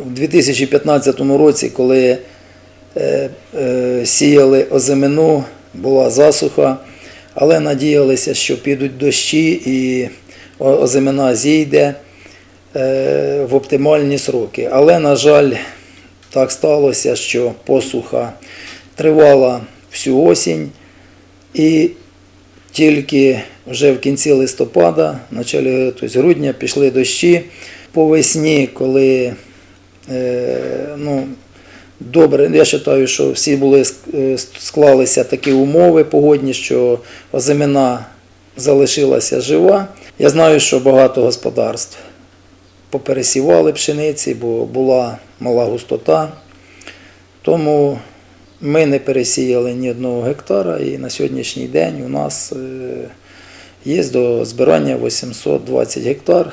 У 2015 році, коли е, е, сіяли озимину, була засуха, але надіялися, що підуть дощі і озимина зійде е, в оптимальні сроки. Але, на жаль, так сталося, що посуха тривала всю осінь і тільки вже в кінці листопада, в тобто, грудня пішли дощі. По весні, коли ну, добре, я вважаю, що всі були е, склалися такі умови погодні, що озимина залишилася жива. Я знаю, що багато господарств попересівали пшениці, бо була мала густота. Тому ми не пересіяли ні одного гектара, і на сьогоднішній день у нас е, є до збирання 820 гектар